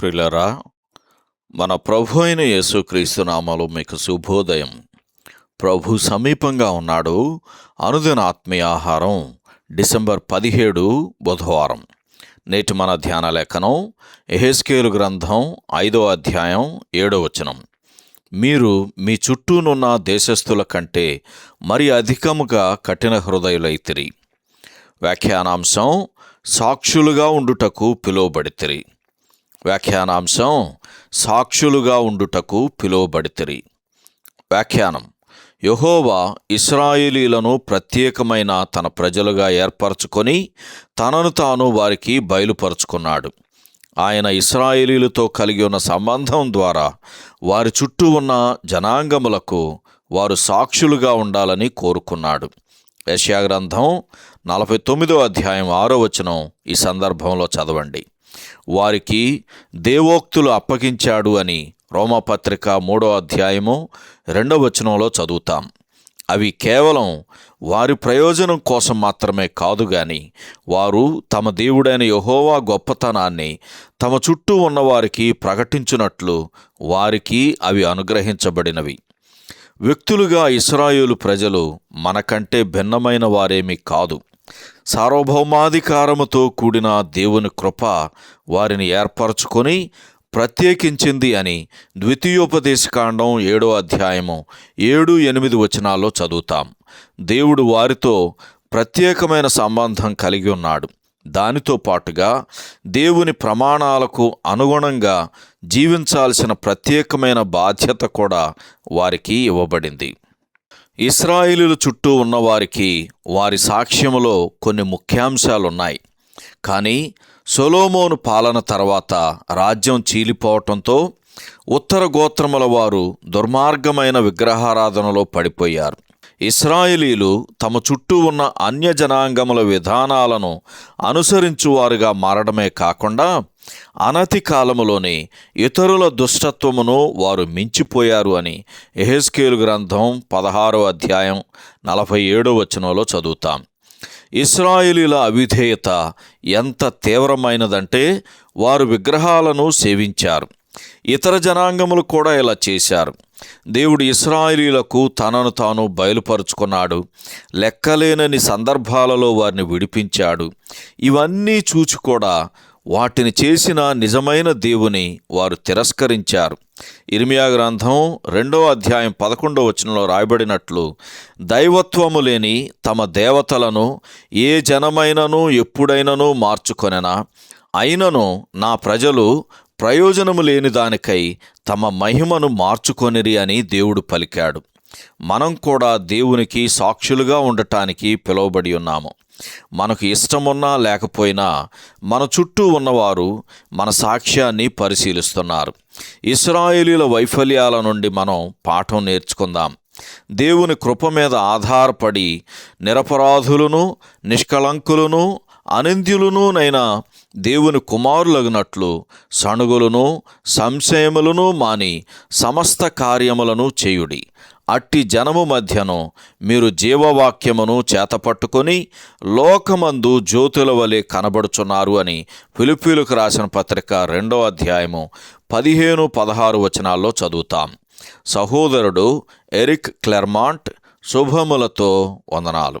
ప్రిలరా మన ప్రభు అయిన యేసుక్రీస్తు నామాలు మీకు శుభోదయం. ప్రభు సమీపంగా ఉన్నాడు. అనుదిన ఆత్మీయ ఆహారం డిసెంబర్ పదిహేడు బుధవారం. నేటి మన ధ్యాన లేఖనం ఎహెస్కేలు గ్రంథం ఐదో అధ్యాయం ఏడో వచనం. మీరు మీ చుట్టూనున్న దేశస్థుల కంటే మరి అధికముగా కఠిన హృదయులైతిరి. వ్యాఖ్యానాంశం సాక్షులుగా ఉండుటకు పిలువబడితిరి. వ్యాఖ్యానాంశం సాక్షులుగా ఉండుటకు పిలువబడితిరి. వ్యాఖ్యానం యహోవా ఇస్రాయేలీలను ప్రత్యేకమైన తన ప్రజలుగా ఏర్పరచుకొని తనను తాను వారికి బయలుపరుచుకున్నాడు. ఆయన ఇస్రాయేలీలతో కలిగి ఉన్న సంబంధం ద్వారా వారి చుట్టూ ఉన్న జనాంగములకు వారు సాక్షులుగా ఉండాలని కోరుకున్నాడు. యశ్యాగ్రంథం నలభై తొమ్మిదో అధ్యాయం ఆరో వచనం ఈ సందర్భంలో చదవండి. వారికి దేవోక్తులు అప్పగించాడు అని రోమపత్రిక మూడో అధ్యాయము రెండవ వచనంలో చదువుతాం. అవి కేవలం వారి ప్రయోజనం కోసం మాత్రమే కాదు గాని వారు తమ దేవుడైన యహోవా గొప్పతనాన్ని తమ చుట్టూ ఉన్నవారికి ప్రకటించున్నట్లు వారికి అవి అనుగ్రహించబడినవి. వ్యక్తులుగా ఇస్రాయేలు ప్రజలు మనకంటే భిన్నమైన వారేమీ కాదు. సార్వభౌమాధికారముతో కూడిన దేవుని కృప వారిని ఏర్పరచుకొని ప్రత్యేకించింది అని ద్వితీయోపదేశకాండం ఏడో అధ్యాయము ఏడు ఎనిమిది వచనాల్లో చదువుతాం. దేవుడు వారితో ప్రత్యేకమైన సంబంధం కలిగి ఉన్నాడు. దానితో పాటుగా దేవుని ప్రమాణాలకు అనుగుణంగా జీవించాల్సిన ప్రత్యేకమైన బాధ్యత కూడా వారికి ఇవ్వబడింది. ఇస్రాయిలుల చుట్టూ ఉన్నవారికి వారి సాక్ష్యములో కొన్ని ముఖ్యాంశాలున్నాయి. కానీ సొలోమోను పాలన తర్వాత రాజ్యం చీలిపోవటంతో ఉత్తర గోత్రముల వారు దుర్మార్గమైన విగ్రహారాధనలో పడిపోయారు. ఇస్రాయేలీలు తమ చుట్టూ ఉన్న అన్య జనాంగముల విధానాలను అనుసరించువారుగా మారడమే కాకుండా అనతి కాలములోనే ఇతరుల దుష్టత్వమును వారు మించిపోయారు అని ఎహెస్కేలు గ్రంథం పదహారో అధ్యాయం నలభై ఏడో వచనంలో చదువుతాం. ఇస్రాయేలీల అవిధేయత ఎంత తీవ్రమైనదంటే వారు విగ్రహాలను సేవించారు. ఇతర జనాంగములు కూడా ఇలా చేశారు. దేవుడు ఇస్రాయిలీలకు తనను తాను బయలుపరుచుకున్నాడు. లెక్కలేనని సందర్భాలలో వారిని విడిపించాడు. ఇవన్నీ చూచి కూడా వాటిని చేసిన నిజమైన దేవుని వారు తిరస్కరించారు. ఇర్మియా గ్రంథం రెండవ అధ్యాయం పదకొండవ వచనంలో రాయబడినట్లు దైవత్వము లేని తమ దేవతలను ఏ జనమైనను ఎప్పుడైనను మార్చుకొనెనా? అయినను నా ప్రజలు ప్రయోజనము లేని దానికై తమ మహిమను మార్చుకొనిరి అని దేవుడు పలికాడు. మనం కూడా దేవునికి సాక్షులుగా ఉండటానికి పిలువబడి ఉన్నాము. మనకు ఇష్టమున్నా లేకపోయినా మన చుట్టూ ఉన్నవారు మన సాక్ష్యాన్ని పరిశీలిస్తున్నారు. ఇస్రాయేలీల వైఫల్యాల నుండి మనం పాఠం నేర్చుకుందాం. దేవుని కృప మీద ఆధారపడి నిరపరాధులను నిష్కళంకులను అనింద్యులునునైనా దేవుని కుమారులగినట్లు సణుగులను సంశయములను మాని సమస్త కార్యములను చేయుడి. అట్టి జనము మధ్యను మీరు జీవవాక్యమును చేతపట్టుకొని లోకమందు జ్యోతుల వలె కనబడుచున్నారు అని ఫిలిపీలకు రాసిన పత్రిక రెండో అధ్యాయము పదిహేను పదహారు వచనాల్లో చదువుతాం. సహోదరుడు ఎరిక్ క్లెర్మాంట్ శుభములతో వందనాలు.